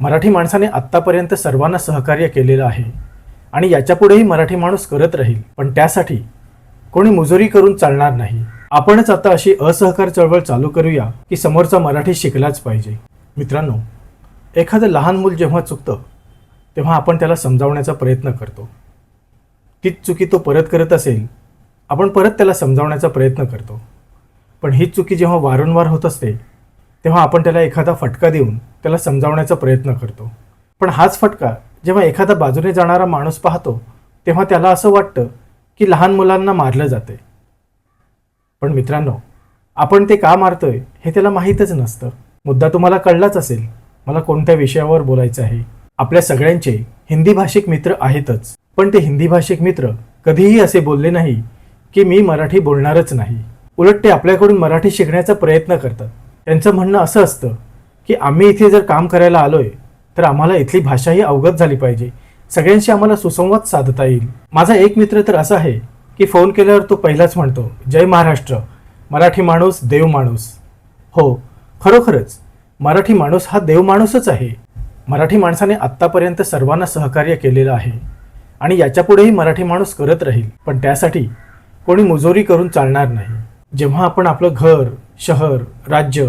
मराठी माणसाने आत्तापर्यंत सर्वांना सहकार्य केलेलं आहे आणि याच्यापुढेही मराठी माणूस करत राहील. पण त्यासाठी कोणी मुजोरी करून चालणार नाही. आपणच आता अशी असहकार चळवळ चालू करूया की समोरचा मराठी शिकलाच पाहिजे. मित्रांनो एखादं लहान मूल जेव्हा चुकतं तेव्हा आपण त्याला समजावण्याचा प्रयत्न करतो. तीच चुकी तो परत करत असेल आपण परत त्याला समजावण्याचा प्रयत्न करतो. पण ही चुकी जेव्हा वारंवार होत असते तेव्हा आपण त्याला एखादा फटका देऊन त्याला समजावण्याचा प्रयत्न करतो. पण हाच फटका जेव्हा एखादा बाजूने जाणारा माणूस पाहतो तेव्हा त्याला असं वाटतं की लहान मुलांना मारलं जाते पण मित्रांनो आपण ते का मारतोय हे त्याला माहीतच नसतं. मुद्दा तुम्हाला कळलाच असेल मला कोणत्या विषयावर बोलायचं आहे? आपल्या सगळ्यांचे हिंदी भाषिक मित्र आहेतच पण ते हिंदी भाषिक मित्र कधीही असे बोलले नाही की मी मराठी बोलणारच नाही. उलट ते आपल्याकडून मराठी शिकण्याचा प्रयत्न करतात. त्यांचं म्हणणं असं असतं की आम्ही इथे जर काम करायला आलो आहे तर आम्हाला इथली भाषाही अवगत झाली पाहिजे. सगळ्यांशी आम्हाला सुसंवाद साधता येईल. माझा एक मित्र तर असा आहे की फोन केल्यावर तो पहिलाच म्हणतो जय महाराष्ट्र. मराठी माणूस देव माणूस. हो खरोखरच. मराठी माणूस हा देव माणूसच आहे. मराठी माणसाने आत्तापर्यंत सर्वांना सहकार्य केलेलं आहे आणि याच्यापुढेही मराठी माणूस करत राहील. पण त्यासाठी कोणी मुजोरी करून चालणार नाही. जेव्हा आपण आपलं घर शहर राज्य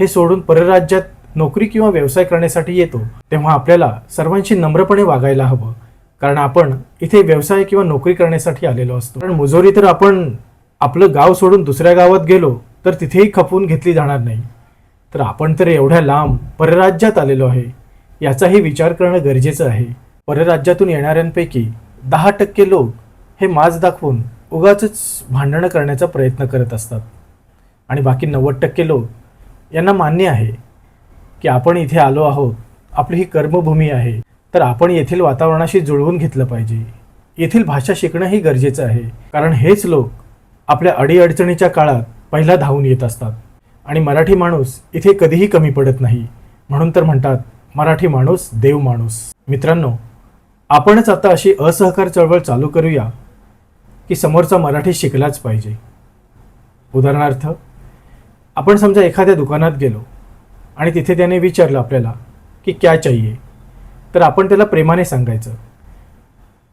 हे सोडून परराज्यात नोकरी किंवा व्यवसाय करण्यासाठी येतो तेव्हा आपल्याला सर्वांशी नम्रपणे वागायला हवं. कारण आपण इथे व्यवसाय किंवा नोकरी करण्यासाठी आलेलो असतो. कारण मुजोरी तर आपण आपलं गाव सोडून दुसऱ्या गावात गेलो तर तिथेही खपवून घेतली जाणार नाही. तर आपण तर एवढ्या लांब परराज्यात आलेलो आहे याचाही विचार करणं गरजेचं आहे. परराज्यातून येणाऱ्यांपैकी दहा टक्के लोक हे माज दाखवून उगाच भांडणं करण्याचा प्रयत्न करत असतात. आणि बाकी नव्वद टक्के लोक यांना मान्य आहे की आपण इथे आलो आहोत. आपली ही कर्मभूमी आहे. तर आपण येथील वातावरणाशी जुळवून घेतलं पाहिजे. येथील भाषा शिकणंही गरजेचं आहे. कारण हेच लोक आपल्या अडीअडचणीच्या काळात पहिला धावून येत असतात. आणि मराठी माणूस इथे कधीही कमी पडत नाही. म्हणून तर म्हणतात मराठी माणूस देव माणूस. मित्रांनो आपणच आता अशी असहकार चळवळ चालू करूया की समोरचा मराठी शिकलाच पाहिजे. उदाहरणार्थ आपण समजा एखाद्या दुकानात गेलो आणि तिथे त्याने विचारलं आपल्याला की क्या चाहिए? तर आपण त्याला प्रेमाने सांगायचं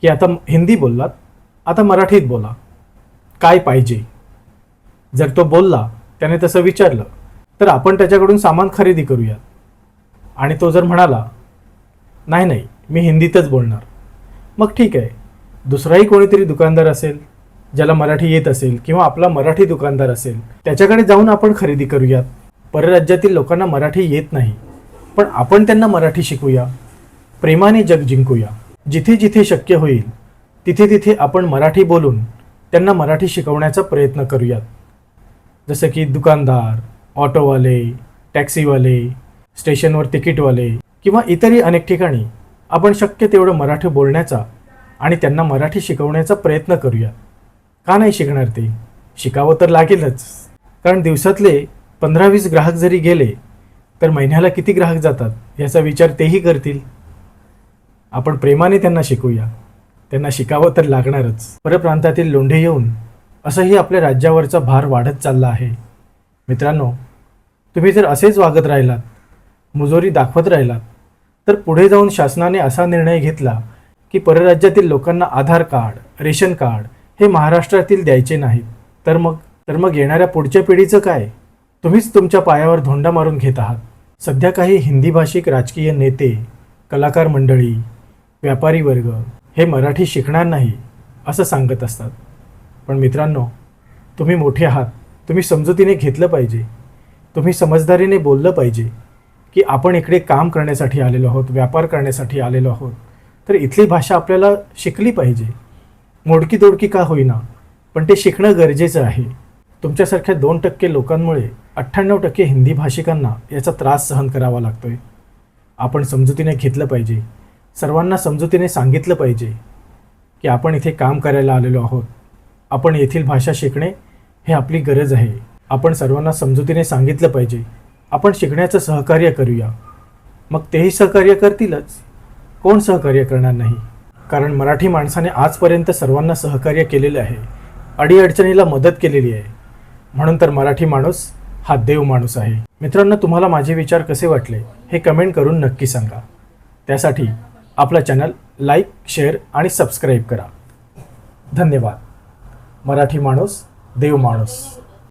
की आता हिंदी बोललात आता मराठीत बोला. काय पाहिजे? जर तो बोलला त्याने तसं विचारलं तर आपण त्याच्याकडून सामान खरेदी करूयात. आणि तो जर म्हणाला नाही नाही मी हिंदीतच बोलणार. मग ठीक आहे. दुसराही कोणीतरी दुकानदार असेल ज्याला मराठी येत असेल किंवा आपला मराठी दुकानदार असेल त्याच्याकडे जाऊन आपण खरेदी करूयात. परराज्यातील लोकांना मराठी येत नाही पण आपण त्यांना मराठी शिकूया प्रेमाने जग जिंकूया. जिथे जिथे शक्य होईल तिथे तिथे आपण मराठी बोलून त्यांना मराठी शिकवण्याचा प्रयत्न करूयात. जसं की दुकानदार ऑटोवाले टॅक्सीवाले स्टेशनवर तिकीटवाले किंवा इतरही अनेक ठिकाणी आपण शक्य तेवढं मराठी बोलण्याचा आणि त्यांना मराठी शिकवण्याचा प्रयत्न करूया का नाही शिकणार ते? शिकावं तर लागेलच. कारण दिवसातले पंधरा वीस ग्राहक जरी गेले तर महिन्याला किती ग्राहक जातात याचा विचार तेही करतील. आपण प्रेमाने त्यांना शिकूया. त्यांना शिकावं तर लागणारच. परप्रांतातील लोंढे येऊन असंही आपल्या राज्यावरचा भार वाढत चालला आहे. मित्रांनो तुम्ही जर असेच वागत राहिलात मुजोरी दाखवत राहिलात तर पुढे जाऊन शासनाने असा निर्णय घेतला की परराज्यातील लोकांना आधार कार्ड रेशन कार्ड हे महाराष्ट्रातील द्यायचे नाहीत तर मग तर मग येणाऱ्या पुढच्या पिढीचं काय? तुम्हीच तुमच्या पायावर धोंडा मारून घेत आहात. सध्या काही हिंदी भाषिक राजकीय नेते कलाकार मंडळी व्यापारी वर्ग हे मराठी शिकणार नाही असं सांगत असतात. पण मित्रांनो तुम्ही मोठे आहात. तुम्ही समजुतीने घेतलं पाहिजे. तुम्ही समजदारीने बोललं पाहिजे की आपण इकडे काम करण्यासाठी आलेलो आहोत व्यापार करण्यासाठी आलेलो आहोत. तर इथली भाषा आपल्याला शिकली पाहिजे. मोडकी तोडकी का होईना पण ते शिकणं गरजेचं आहे. तुमच्यासारख्या दोन टक्के लोकांमुळे अठ्ठ्याण्णव टक्के हिंदी भाषिकांना याचा त्रास सहन करावा लागतोय. आपण समजुतीने घेतलं पाहिजे. सर्वांना समजुतीने सांगितलं पाहिजे की आपण इथे काम करायला आलेलो आहोत. आपण येथील भाषा शिकणे हे आपली गरज आहे. आपण सर्वांना समजुतीने सांगितलं पाहिजे. आपण शिकण्याचं सहकार्य करूया. मग तेही सहकार्य करतीलच. कोण सहकार्य करणार नाही? कारण मराठी माणसाने आजपर्यंत सर्वांना सहकार्य केलेलं आहे. अडीअडचणीला मदत केलेली आहे. म्हणून तर मराठी माणूस हा देव माणूस आहे. मित्रांनो तुम्हाला माझे विचार कसे वाटले हे कमेंट करून नक्की सांगा. त्यासाठी आपला चॅनल लाईक शेअर आणि सबस्क्राईब करा. धन्यवाद. मराठी माणूस देव माणूस.